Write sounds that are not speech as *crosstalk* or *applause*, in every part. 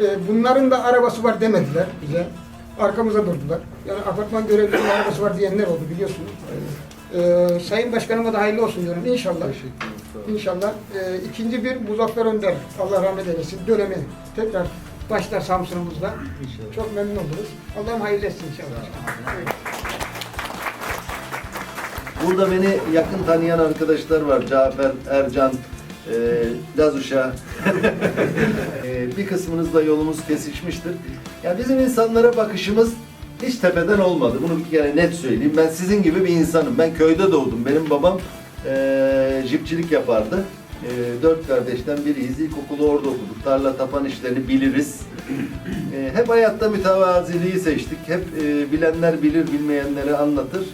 E, bunların da arabası var demediler bize. Arkamıza durdular. Yani apartman görevlisinin arabası var diyenler oldu biliyorsunuz. E, Sayın Başkanıma da hayırlı olsun diyorum inşallah. İnşallah. E, ikinci bir Muzaffer Önder, Allah rahmet eylesin, dönemi tekrar başlar Samsun'umuzda. Çok memnun oluruz. Allah'ım hayırlı etsin inşallah. Evet. Burada beni yakın tanıyan arkadaşlar var. Cafer, Ercan, e, Lazuşa. e, bir kısmınızla yolumuz kesişmiştir. Ya bizim insanlara bakışımız hiç tepeden olmadı. Bunu bir kere net söyleyeyim. Ben sizin gibi bir insanım. Ben köyde doğdum. Benim babam e, jipçilik yapardı. E, dört kardeşten biriyiz. İlkokulu orada okuduk. Tarla tapan işlerini biliriz. E, hep hayatta mütevaziliği seçtik. Hep e, bilenler bilir, bilmeyenleri anlatır.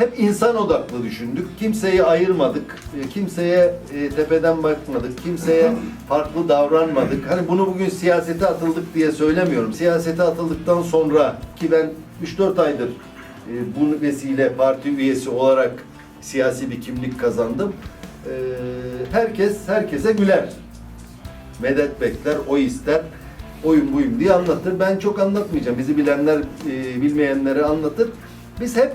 Hep insan odaklı düşündük. Kimseyi ayırmadık. e, Kimseye e, tepeden bakmadık. Kimseye farklı davranmadık. Hani bunu bugün siyasete atıldık diye söylemiyorum. Siyasete atıldıktan sonra ki ben 3-4 aydır e, bu vesile parti üyesi olarak siyasi bir kimlik kazandım. Herkes herkese güler. Medet bekler, o ister. Oyun buyum diye anlatır. Ben çok anlatmayacağım. Bizi bilenler bilmeyenleri anlatır. Biz hep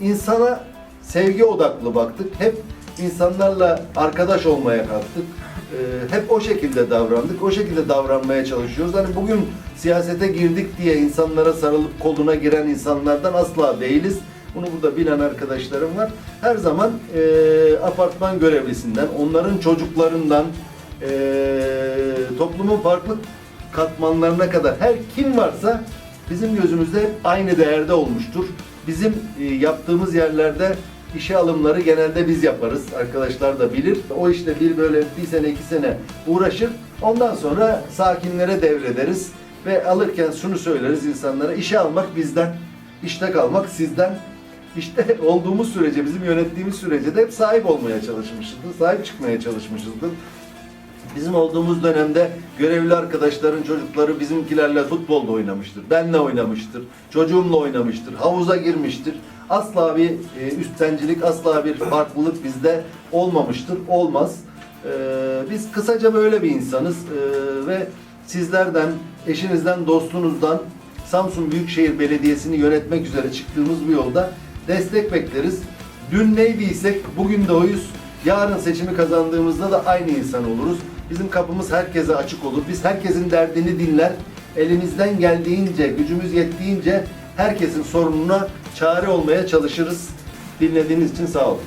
insana sevgi odaklı baktık. Hep insanlarla arkadaş olmaya kalktık. Ee, hep o şekilde davrandık. O şekilde davranmaya çalışıyoruz. Hani bugün siyasete girdik diye insanlara sarılıp koluna giren insanlardan asla değiliz. Bunu burada bilen arkadaşlarım var. Her zaman e, apartman görevlisinden, onların çocuklarından, e, toplumun farklı katmanlarına kadar her kim varsa bizim gözümüzde hep aynı değerde olmuştur. Bizim e, yaptığımız yerlerde işe alımları genelde biz yaparız. Arkadaşlar da bilir. O işte bir böyle bir sene iki sene uğraşır. Ondan sonra sakinlere devrederiz. Ve alırken şunu söyleriz insanlara. işe almak bizden, işte kalmak sizden. İşte *laughs* olduğumuz sürece, bizim yönettiğimiz sürece de hep sahip olmaya çalışmışızdır. Sahip çıkmaya çalışmışızdır. Bizim olduğumuz dönemde görevli arkadaşların çocukları bizimkilerle futbolda oynamıştır. Benle oynamıştır. Çocuğumla oynamıştır. Havuza girmiştir. Asla bir e, üsttencilik, asla bir farklılık bizde olmamıştır. Olmaz. E, biz kısaca böyle bir insanız. E, ve sizlerden, eşinizden, dostunuzdan Samsun Büyükşehir Belediyesi'ni yönetmek üzere çıktığımız bu yolda destek bekleriz. Dün neydiysek bugün de oyuz. Yarın seçimi kazandığımızda da aynı insan oluruz. Bizim kapımız herkese açık olur. Biz herkesin derdini dinler. Elimizden geldiğince, gücümüz yettiğince herkesin sorununa çare olmaya çalışırız. Dinlediğiniz için sağ olun.